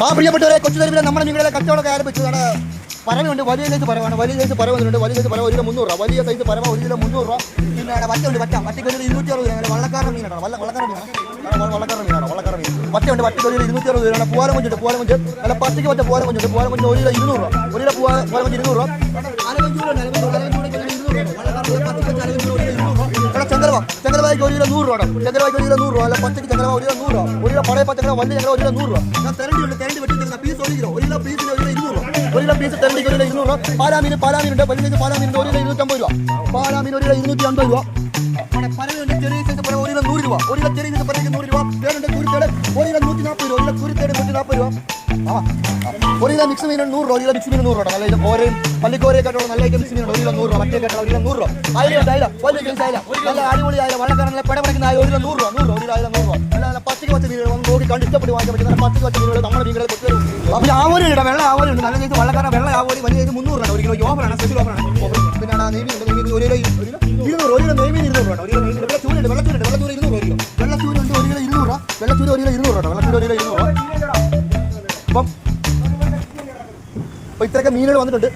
ആ പ്രിയപ്പെട്ടവരെ കൊച്ചു തരുവിലെ നമ്മുടെ നിങ്ങളുടെ കച്ചവടമൊക്കെ ആരംഭിച്ചു ആണ് പരമുണ്ട് വലിയ സൈസ് പരമാണ് വലിയ സൈസ് പര വന്നിട്ടുണ്ട് വലിയ സൈസ് പര ഒരു കിലോ മുന്നൂറ് രൂപ. വലിയ സൈസ് പരമ ഒരു കിലോ മുന്നൂറ് രൂപ. പിന്നെ വറ്റയുണ്ട് വറ്റ. വറ്റയ്ക്ക് ഒരു ഇരുന്നൂറ്റി അറുപത് രൂപ വള്ളക്കാരൻ മീനാണ്. വള്ള വള്ളക്കാരൻ മീനാണ്. വള്ളക്കാരൻ മീനാണ് വള്ളക്കാരൻ മീൻ വറ്റയുണ്ട് വറ്റയ്ക്ക് ഒരു ഇരുന്നൂറ്റി അറുപത് രൂപ പൂവാലം കൊഞ്ചുണ്ട് പൂവാലം കൊഞ്ച് അല്ല പത്തിക്ക് വറ്റ പൂവാലം കൊഞ്ചുണ്ട് പൂവാലം കൊഞ്ച് ഒരു കിലോ ഇരുന്നൂറ് രൂപ. ഒരു കിലോ പൂവാ പൂവാലം കൊഞ്ച് ഇരുന്നൂറ് രൂപ. ചന്ദ്രവായിക്ക് ഒരു കിലോ നൂറ് രൂപ ചന്ദ്രവായിക്ക് ഒരു കിലോ നൂറ് രൂപ അല്ല പച്ചക്ക് ചന്ദ്രവ ഒരു കിലോ നൂറ് രൂപ ഒരു കിലോ പഴയ പച്ചക്കറി വലിയ ചങ്ങല ഒരു കിലോ നൂറ് രൂപ ഞാൻ തെരണ്ടി ഉണ്ട് തെരണ്ടി വെച്ചിരിക്കുന്ന പീസ് ഒരു കിലോ ഒരു കിലോ പീസിന് ഒരു കിലോ ഇരുന്നൂറ് ഒരു കിലോ പീസ് തെരണ്ടിക്ക് ഒരു കിലോ ഇരുന്നൂറ് പാലാമീൻ പാലാമീനുണ്ട് വലിയ സൈസ് പാലാമീനുണ്ട് ഒരു കിലോ ഇരുന്നൂറ്റമ്പത് രൂപ പാലാമീൻ ഒരു കിലോ ഇരുന്നൂറ്റി അമ്പത് രൂപ ചെറിയ സൈസ് ഒരു കിലോ നൂറ് രൂപ ഒരു കിലോ ചെറിയ സൈസ് പരമയ്ക്ക് നൂറ് രൂപ പേരുണ്ട് കുരുത്തേട് ഒരു കിലോ നൂറ്റി നാൽപ്പത് രൂപ ഒരു കിലോ കുരുത്തേട് നൂറ്റി നാൽപ്പത് രൂപ. ഒരു കിലോ മിക്സ് മീൻ നൂറ് രൂപ ഒരു കിലോ മിക്സ് മീൻ നൂറ് രൂപ. നല്ല ഇത് ഓരയും പള്ളിക്കോരയൊക്കെയുള്ള നല്ല മിക്സ് മീൻ ഒരു കിലോ നൂറ് രൂപ മറ്റേ കേട്ടോ ഒരു കിലോ നൂറ് രൂപ. അയില അയില വലിയ സൈസ് അയില നല്ല അടിപൊളി അയില വള്ളക്കാരനെ പഠിക്കുന്ന ആയിരം ഒരു കിലോ നൂറ് രൂപ നൂറ് രൂപ ഒരു കിലോ നൂറ് രൂപ. നല്ല നല്ല പച്ചക്ക് മീൻ മീനുകൾ വന്ന് നോക്കി കണ്ട് ഇഷ്ടപ്പെട്ട് വാങ്ങിക്കാൻ പറ്റുന്ന പച്ചക്ക് പച്ച മീനുകൾ നമ്മുടെ മീനുകളെ കൊടുത്തു അപ്പോൾ ആവോലി ഉണ്ട് വെള്ള ആവോലി ഉണ്ട്. നല്ല സൈസ് വള്ളക്കാരൻ വെള്ള ആവോലി വലിയ ഇത് മുന്നൂറ് രൂപ ഒരു കിലോ ഓഫറാണ് സ്പെഷ്യൽ ഓഫറാണ് പിന്നെ ആ നെയ്മീൻ ഉണ്ട് നെയ്മീൻ ഒരു കിലോ ഒരു കിലോ ഇരുന്നൂറ് ഒരു കിലോ നെയ്മീൻ ഇരുന്നൂറ് രൂപ ഒരു കിലോ നെയ്മീൻ വെള്ള ഉണ്ട് വെള്ളച്ചൂര് ഇരുന്നൂറ് ഒരു കിലോ ഉണ്ട് ചൂരുണ്ട് ഒരു കിലോ ഇരുന്നൂറ് രൂപ. വെള്ള ചൂര് ഒരു കിലോ ഇരുന്നൂറ് രൂപ വെള്ള ചൂര് ഒരു കിലോ ഇരുന്നൂറ് രൂപ. അപ്പം ഇത്രയൊക്കെ മീനുകൾ വന്നിട്ടുണ്ട്.